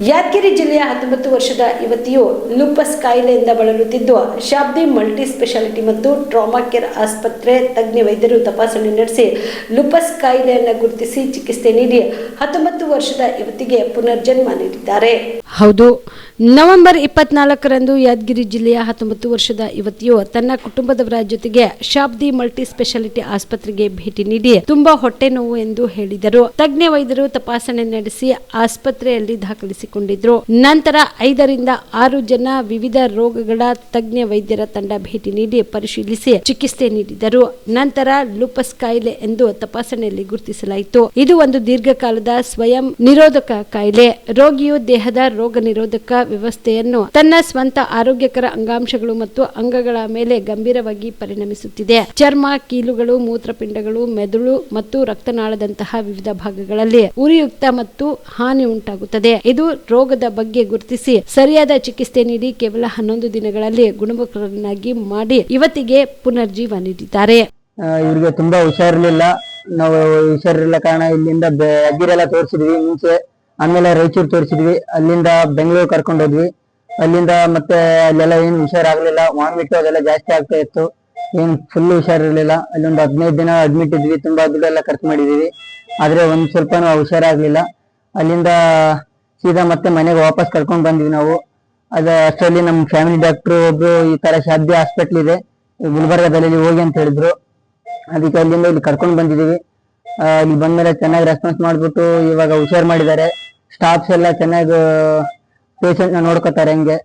ಯಾದಗಿರಿ ಜಿಲ್ಲೆಯ ಹತ್ತೊಂಬತ್ತು ವರ್ಷದ ಯುವತಿಯು ಲೂಪಸ್ ಕಾಯಿಲೆಯಿಂದ ಬಳಲುತ್ತಿದ್ದು, ಶಾಬ್ದಿ ಮಲ್ಟಿ ಸ್ಪೆಷಾಲಿಟಿ ಮತ್ತು ಟ್ರಾಮಾ ಕೇರ್ ಆಸ್ಪತ್ರೆ ತಜ್ಞ ವೈದ್ಯರು ತಪಾಸಣೆ ನಡೆಸಿ ಲೂಪಸ್ ಕಾಯಿಲೆಯನ್ನು ಗುರುತಿಸಿ ಚಿಕಿತ್ಸೆ ನೀಡಿ ಹತ್ತೊಂಬತ್ತು ವರ್ಷದ ಯುವತಿಗೆ ಪುನರ್ಜನ್ಮ ನೀಡಿದ್ದಾರೆ. ಹೌದು. ನವೆಂಬರ್ ಇಪ್ಪತ್ನಾಲ್ಕರಂದು ಯಾದಗಿರಿ ಜಿಲ್ಲೆಯ ಹತ್ತೊಂಬತ್ತು ವರ್ಷದ ಯುವತಿಯು ತನ್ನ ಕುಟುಂಬದವರ ಜೊತೆಗೆ ಶಾಬ್ದಿ ಮಲ್ಟಿ ಸ್ಪೆಷಾಲಿಟಿ ಆಸ್ಪತ್ರೆಗೆ ಭೇಟಿ ನೀಡಿ ತುಂಬಾ ಹೊಟ್ಟೆ ನೋವು ಎಂದು ಹೇಳಿದರು. ತಜ್ಞ ವೈದ್ಯರು ತಪಾಸಣೆ ನಡೆಸಿ ಆಸ್ಪತ್ರೆಯಲ್ಲಿ ದಾಖಲಿಸಿಕೊಂಡಿದ್ರು ನಂತರ ಐದರಿಂದ ಆರು ಜನ ವಿವಿಧ ರೋಗಗಳ ತಜ್ಞ ವೈದ್ಯರ ತಂಡ ಭೇಟಿ ನೀಡಿ ಪರಿಶೀಲಿಸಿ ಚಿಕಿತ್ಸೆ ನೀಡಿದರು. ನಂತರ ಲೂಪಸ್ ಕಾಯಿಲೆ ಎಂದು ತಪಾಸಣೆಯಲ್ಲಿ ಗುರುತಿಸಲಾಯಿತು. ಇದು ಒಂದು ದೀರ್ಘಕಾಲದ ಸ್ವಯಂ ನಿರೋಧಕ ಕಾಯಿಲೆ. ರೋಗಿಯು ದೇಹದ ರೋಗ ನಿರೋಧಕ ವ್ಯವಸ್ಥೆಯನ್ನು ತನ್ನ ಸ್ವಂತ ಆರೋಗ್ಯಕರ ಅಂಗಾಂಶಗಳು ಮತ್ತು ಅಂಗಗಳ ಮೇಲೆ ಗಂಭೀರವಾಗಿ ಪರಿಣಮಿಸುತ್ತಿದೆ. ಚರ್ಮ, ಕೀಲುಗಳು, ಮೂತ್ರಪಿಂಡಗಳು, ಮೆದುಳು ಮತ್ತು ರಕ್ತನಾಳದಂತಹ ವಿವಿಧ ಭಾಗಗಳಲ್ಲಿ ಉರಿಯುಕ್ತ ಮತ್ತು ಹಾನಿ ಉಂಟಾಗುತ್ತದೆ. ಇದು ರೋಗದ ಬಗ್ಗೆ ಗುರುತಿಸಿ ಸರಿಯಾದ ಚಿಕಿತ್ಸೆ ನೀಡಿ ಕೇವಲ ಹನ್ನೊಂದು ದಿನಗಳಲ್ಲಿ ಗುಣಮುಖರನ್ನಾಗಿ ಮಾಡಿ ಇವತ್ತಿಗೆ ಪುನರ್ಜೀವ ನೀಡಿದ್ದಾರೆ. ಇವರಿಗೆ ತುಂಬಾ ಹುಷಾರಿರ್ಲಿಲ್ಲ. ನಾವು ಹುಷಾರಿರಲಿಲ್ಲ ಕಾರಣ ಇಲ್ಲಿಂದ ಅಗ್ಗಿರೆಲ್ಲ ತೋರಿಸಿದ್ವಿ ಮುಂಚೆ. ಆಮೇಲೆ ರಾಯಚೂರು ತೋರಿಸಿದ್ವಿ. ಅಲ್ಲಿಂದ ಬೆಂಗಳೂರು ಕರ್ಕೊಂಡೋದ್ವಿ ಅಲ್ಲಿಂದ ಮತ್ತೆ ಅಲ್ಲೆಲ್ಲ ಏನು ಹುಷಾರಾಗ್ಲಿಲ್ಲ. ವಾಮಿಟ್ ಅದೆಲ್ಲ ಜಾಸ್ತಿ ಆಗ್ತಾ ಇತ್ತು. ಏನ್ ಫುಲ್ ಹುಷಾರಿರ್ಲಿಲ್ಲ. ಅಲ್ಲೊಂದು ಹದಿನೈದು ದಿನ ಅಡ್ಮಿಟ್ ಇದ್ವಿ. ತುಂಬಾ ದುಡ್ಡೆಲ್ಲ ಖರ್ಚು ಮಾಡಿದೀವಿ ಆದ್ರೆ ಒಂದ್ ಸ್ವಲ್ಪನೂ ಹುಷಾರಾಗ್ಲಿಲ್ಲ. ಅಲ್ಲಿಂದ ಸೀದಾ ಮತ್ತೆ ಮನೆಗೆ ವಾಪಸ್ ಕರ್ಕೊಂಡ್ ಬಂದ್ವಿ ನಾವು. ಅದ ಅಷ್ಟರಲ್ಲಿ ನಮ್ಮ ಫ್ಯಾಮಿಲಿ ಡಾಕ್ಟರ್ ಒಬ್ರು ಈ ತರ ಶಾದ್ಯ ಹಾಸ್ಪಿಟ್ಲ್ ಇದೆ. ಗುಲ್ಬರ್ಗದಲ್ಲಿ ಹೋಗಿ ಅಂತ ಹೇಳಿದ್ರು. ಅದಕ್ಕೆ ಅಲ್ಲಿಂದ ಇಲ್ಲಿ ಕರ್ಕೊಂಡ್ ಬಂದಿದೀವಿ. ಇಲ್ಲಿ ಇಲ್ಲಿ ಬಂದ್ಮೇಲೆ ಚೆನ್ನಾಗಿ ರೆಸ್ಪಾನ್ಸ್ ಮಾಡ್ಬಿಟ್ಟು ಇವಾಗ ಹುಷಾರ್ ಮಾಡಿದ್ದಾರೆ. ಸ್ಟಾಫ್ಸ್ ಎಲ್ಲ ಚೆನ್ನಾಗಿ ಪೇಷಂಟ್ನ ನೋಡ್ಕೋತಾರೆ ಹಂಗೆ.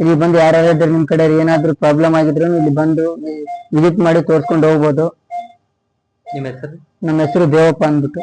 ಇಲ್ಲಿ ಬಂದು ಯಾರ್ಯಾರಿದ್ರೆ ನಿಮ್ ಕಡೆ ಏನಾದ್ರು ಪ್ರಾಬ್ಲಮ್ ಆಗಿದ್ರು ಇಲ್ಲಿ ಬಂದು ವಿಸಿಟ್ ಮಾಡಿ ತೋರ್ಸ್ಕೊಂಡು ಹೋಗ್ಬೋದು. ನಿಮ್ಮ ಹೆಸರು? ನಮ್ಮ ಹೆಸರು ದೇವಪ್ಪ ಅಂದ್ಬಿಟ್ಟು.